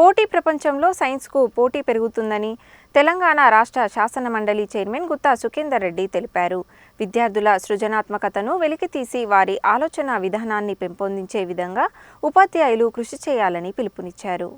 పోటీ ప్రపంచంలో సైన్స్కు పోటీ పెరుగుతుందని తెలంగాణ రాష్ట్ర శాసన మండలి చైర్మన్ గుత్తా సుఖేందర్ రెడ్డి తెలిపారు. విద్యార్థుల సృజనాత్మకతను వెలికితీసి వారి ఆలోచన విధానాన్ని పెంపొందించే విధంగా ఉపాధ్యాయులు కృషి చేయాలని పిలుపునిచ్చారు.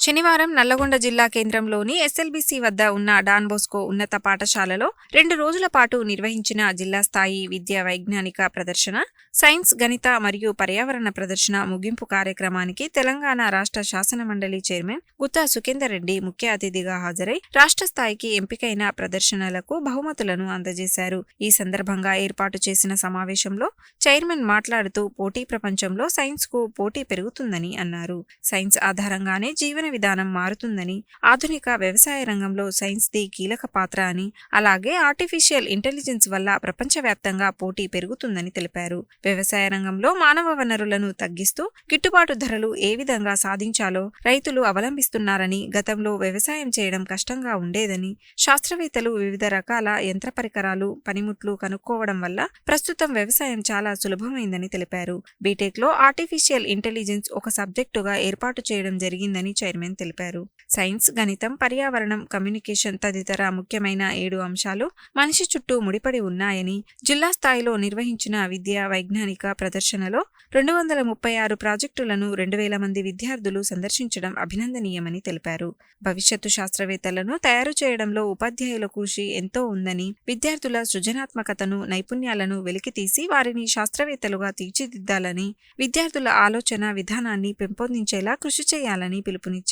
శనివారం నల్లగొండ జిల్లా కేంద్రంలోని ఎస్ఎల్బీసీ వద్ద ఉన్న డాన్ బోస్కో ఉన్నత పాఠశాలలో రెండు రోజుల పాటు నిర్వహించిన జిల్లా స్థాయి విద్యా వైజ్ఞానిక ప్రదర్శన సైన్స్ గణిత మరియు పర్యావరణ ప్రదర్శన ముగింపు కార్యక్రమానికి తెలంగాణ రాష్ట్ర శాసన మండలి చైర్మన్ గుత్తా సుఖేందర్ రెడ్డి ముఖ్య అతిథిగా హాజరై రాష్ట్ర స్థాయికి ఎంపికైన ప్రదర్శనలకు బహుమతులను అందజేశారు. ఈ సందర్భంగా ఏర్పాటు చేసిన సమావేశంలో చైర్మన్ మాట్లాడుతూ పోటీ ప్రపంచంలో సైన్స్కు పోటీ పెరుగుతుందని అన్నారు. సైన్స్ ఆధారంగానే జీవన విధానం మారుతుందని ఆధునిక వ్యవసాయ రంగంలో సైన్స్ ది కీలక పాత్ర అని అలాగే ఆర్టిఫిషియల్ ఇంటెలిజెన్స్ వల్ల ప్రపంచవ్యాప్తంగా పోటీ పెరుగుతుందని తెలిపారు. వ్యవసాయ రంగంలో మానవ వనరులను తగ్గిస్తూ గిట్టుబాటు ధరలు ఏ విధంగా సాధించాలో రైతులు అవలంబిస్తున్నారని గతంలో వ్యవసాయం చేయడం కష్టంగా ఉండేదని శాస్త్రవేత్తలు వివిధ రకాల యంత్ర పరికరాలు పనిముట్లు కనుక్కోవడం వల్ల ప్రస్తుతం వ్యవసాయం చాలా సులభమైందని తెలిపారు. బీటెక్లో ఆర్టిఫిషియల్ ఇంటెలిజెన్స్ ఒక సబ్జెక్టుగా ఏర్పాటు చేయడం జరిగిందని చైర్మన్ తెలిపారు. సైన్స్ గణితం పర్యావరణం కమ్యూనికేషన్ తదితర ముఖ్యమైన ఏడు అంశాలు మనిషి చుట్టూ ముడిపడి ఉన్నాయని జిల్లా స్థాయిలో నిర్వహించిన విద్యా వైజ్ఞానిక ప్రదర్శనలో రెండు వందల ముప్పై ఆరు ప్రాజెక్టులను రెండు వేల మంది విద్యార్థులు సందర్శించడం అభినందనీయమని తెలిపారు. భవిష్యత్తు శాస్త్రవేత్తలను తయారు చేయడంలో ఉపాధ్యాయుల కృషి ఎంతో ఉందని విద్యార్థుల సృజనాత్మకతను నైపుణ్యాలను వెలికితీసి వారిని శాస్త్రవేత్తలుగా తీర్చిదిద్దాలని విద్యార్థుల ఆలోచన విధానాన్ని పెంపొందించేలా కృషి చేయాలని పిలుపునిచ్చారు.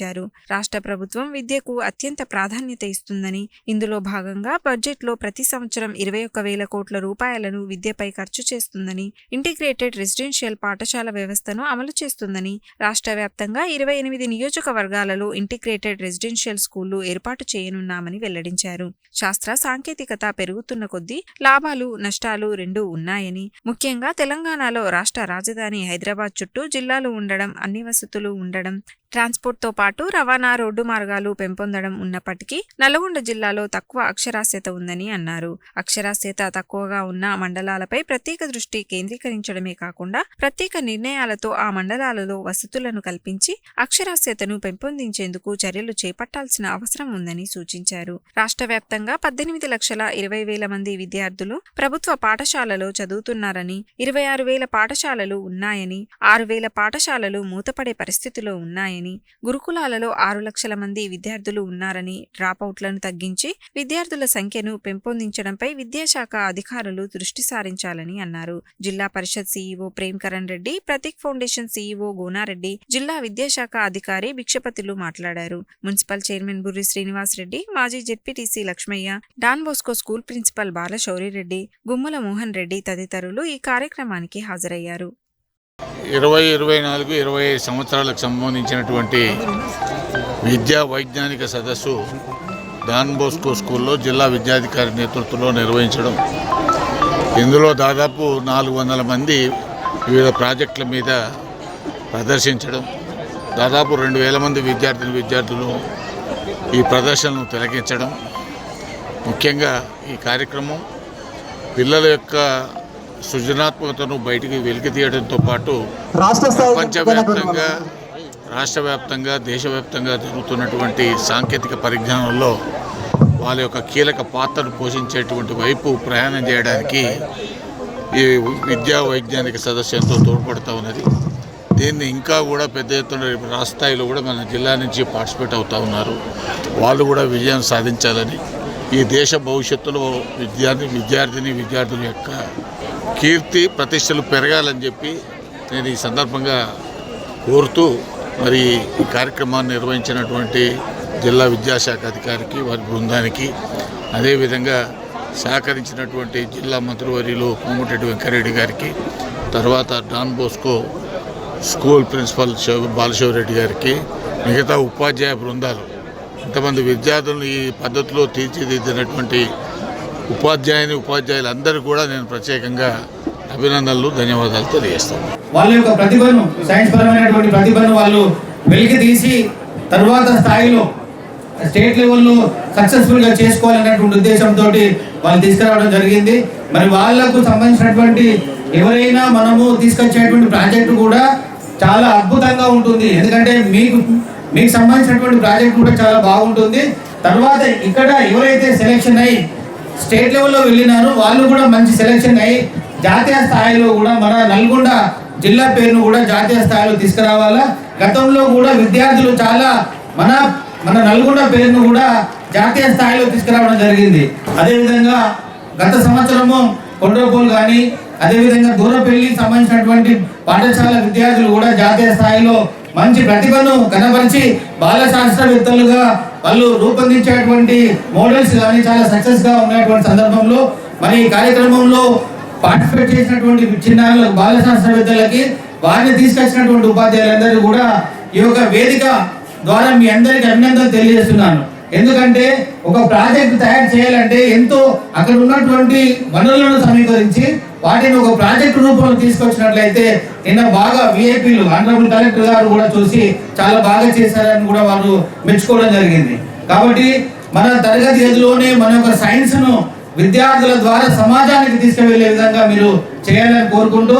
రాష్ట్ర ప్రభుత్వం విద్యకు అత్యంత ప్రాధాన్యత ఇస్తుందని ఇందులో భాగంగా బడ్జెట్లో ప్రతి సంవత్సరం ఇరవై ఒక్క వేల కోట్ల రూపాయలను విద్యపై ఖర్చు చేస్తుందని ఇంటిగ్రేటెడ్ రెసిడెన్షియల్ పాఠశాల వ్యవస్థను అమలు చేస్తుందని రాష్ట్ర వ్యాప్తంగా ఇరవై ఎనిమిది నియోజకవర్గాలలో ఇంటిగ్రేటెడ్ రెసిడెన్షియల్ స్కూళ్ళు ఏర్పాటు చేయనున్నామని వెల్లడించారు. శాస్త్ర సాంకేతికత పెరుగుతున్న కొద్దీ లాభాలు నష్టాలు రెండూ ఉన్నాయని ముఖ్యంగా తెలంగాణలో రాష్ట్ర రాజధాని హైదరాబాద్ చుట్టూ జిల్లాలు ఉండడం అన్ని వసతులు ఉండడం ట్రాన్స్పోర్ట్తో పాటు రవాణా రోడ్డు మార్గాలు పెంపొందడం ఉన్నప్పటికీ నల్గొండ జిల్లాలో తక్కువ అక్షరాస్యత ఉందని అన్నారు. అక్షరాస్యత తక్కువగా ఉన్న మండలాలపై ప్రత్యేక దృష్టి కేంద్రీకరించడమే కాకుండా ప్రత్యేక నిర్ణయాలతో ఆ మండలాలలో వసతులను కల్పించి అక్షరాస్యతను పెంపొందించేందుకు చర్యలు చేపట్టాల్సిన అవసరం ఉందని సూచించారు. రాష్ట్ర వ్యాప్తంగా పద్దెనిమిది లక్షల ఇరవై వేల మంది విద్యార్థులు ప్రభుత్వ పాఠశాలలో చదువుతున్నారని ఇరవై ఆరు వేల పాఠశాలలు ఉన్నాయని ఆరు వేల పాఠశాలలు మూతపడే పరిస్థితిలో ఉన్నాయని గురుకులాలలో ఆరు లక్షల మంది విద్యార్థులు ఉన్నారని డ్రాపౌట్లను తగ్గించి విద్యార్థుల సంఖ్యను పెంపొందించడంపై విద్యాశాఖ అధికారులు దృష్టి సారించాలని అన్నారు. జిల్లా పరిషత్ CEO Prem Karan Reddy Prateek foundation CEO Gonareddy జిల్లా విద్యాశాఖ అధికారి భిక్షపతిలు మాట్లాడారు. మున్సిపల్ చైర్మన్ బుర్రి శ్రీనివాస్ రెడ్డి మాజీ ZPTC Lakshmaiah Don Bosco school principal Balashaurireddy Gummala Mohan Reddy తదితరులు ఈ కార్యక్రమానికి హాజరయ్యారు. ఇరవై ఇరవై నాలుగు ఇరవై ఐదు సంవత్సరాలకు సంబంధించినటువంటి విద్యా వైజ్ఞానిక సదస్సు డాన్ బోస్కో స్కూల్లో జిల్లా విద్యాధికారి నేతృత్వంలో నిర్వహించడం. ఇందులో దాదాపు నాలుగు వందల మంది వివిధ ప్రాజెక్టుల మీద ప్రదర్శించడం. దాదాపు రెండు వేల మంది విద్యార్థిని విద్యార్థులు ఈ ప్రదర్శనను తిలకించడం. ముఖ్యంగా ఈ కార్యక్రమం పిల్లల యొక్క సృజనాత్మకతను బయటికి వెలికి తీయడంతో పాటు ప్రపంచవ్యాప్తంగా రాష్ట్ర వ్యాప్తంగా దేశవ్యాప్తంగా జరుగుతున్నటువంటి సాంకేతిక పరిజ్ఞానంలో వాళ్ళ యొక్క కీలక పాత్రను పోషించేటువంటి వైపు ప్రయాణం చేయడానికి ఈ విద్యా వైజ్ఞానిక సదస్సు ఎంతో తోడ్పడుతూ ఉన్నది. దీన్ని ఇంకా కూడా పెద్ద ఎత్తున రాష్ట్ర స్థాయిలో కూడా మన జిల్లా నుంచి పార్టిసిపేట్ అవుతూ ఉన్నారు. వాళ్ళు కూడా విజయం సాధించాలని ఈ దేశ భవిష్యత్తులో విద్యార్థి విద్యార్థిని విద్యార్థుల యొక్క కీర్తి ప్రతిష్టలు పెరగాలని చెప్పి నేను ఈ సందర్భంగా కోరుతూ మరి ఈ కార్యక్రమాన్ని నిర్వహించినటువంటి జిల్లా విద్యాశాఖ అధికారికి వారి బృందానికి అదేవిధంగా సహకరించినటువంటి జిల్లా మంత్రివర్యులు కోమటిరెడ్డి వెంకరెడ్డి గారికి తర్వాత Don Bosco school principal Balashivareddy గారికి మిగతా ఉపాధ్యాయ బృందాలు ఇంతమంది విద్యార్థులను ఈ పద్ధతిలో తీర్చిదిద్దినటువంటి ఉపాధ్యాయుని ఉపాధ్యాయులందరూ కూడా నేను ప్రత్యేకంగా అభినందనలు ధన్యవాదాలు తెలియజేస్తాను. వాళ్ళ యొక్క ప్రతిభను సైన్స్ పరమైనటువంటి ప్రతిభను వాళ్ళు వెలికి తీసి తరువాత స్థాయిలో స్టేట్ లెవెల్లో సక్సెస్ఫుల్గా చేసుకోవాలనేటువంటి ఉద్దేశంతో వాళ్ళు తీసుకురావడం జరిగింది. మరి వాళ్ళకు సంబంధించినటువంటి ఎవరైనా మనము తీసుకొచ్చేటువంటి ప్రాజెక్టు కూడా చాలా అద్భుతంగా ఉంటుంది. ఎందుకంటే మీకు మీకు సంబంధించినటువంటి ప్రాజెక్ట్ కూడా చాలా బాగుంటుంది. తర్వాత ఇక్కడ ఎవరైతే సెలెక్షన్ అయ్యి స్టేట్ లెవెల్లో వెళ్ళినారు. వాళ్ళు కూడా మంచి సెలెక్షన్ అయ్యి జాతీయ స్థాయిలో కూడా మన నల్గొండ జిల్లా పేరును కూడా జాతీయ స్థాయిలో తీసుకురావాలా? గతంలో కూడా విద్యార్థులు చాలా మన మన నల్గొండ పేరును కూడా జాతీయ స్థాయిలో తీసుకురావడం జరిగింది. అదేవిధంగా గత సంవత్సరము కొండ్రపోలు కానీ అదేవిధంగా దూరపల్లికి సంబంధించినటువంటి పాఠశాల విద్యార్థులు కూడా జాతీయ స్థాయిలో మంచి ప్రతిభను కనపరిచి బాల శాస్త్రవేత్తలుగా వాళ్ళు రూపొందించేటువంటి మోడల్స్ కానీ చాలా సక్సెస్గా ఉన్నటువంటి సందర్భంలో మరి ఈ కార్యక్రమంలో పార్టిసిపేట్ చేసినటువంటి చిన్నారులకు బాల శాస్త్రవేత్తలకి వారిని తీసుకొచ్చినటువంటి ఉపాధ్యాయులందరూ కూడా ఈ యొక్క వేదిక ద్వారా మీ అందరికీ అభినందనలు తెలియజేస్తున్నాను. ఎందుకంటే ఒక ప్రాజెక్ట్ తయారు చేయాలంటే ఎంతో అక్కడ ఉన్నటువంటి వనరులను సమీకరించి వాటిని ఒక ప్రాజెక్ట్ రూపంలో తీసుకొచ్చినట్లయితే నిన్న బాగా విఐపీలు ఆనరబుల్ కలెక్టర్ గారు కూడా చూసి చాలా బాగా చేశారని కూడా వారు మెచ్చుకోవడం జరిగింది. కాబట్టి మన తరగతి గదిలోనే మన యొక్క సైన్స్ను విద్యార్థుల ద్వారా సమాజానికి తీసుకువెళ్ళే విధంగా మీరు చేయాలని కోరుకుంటూ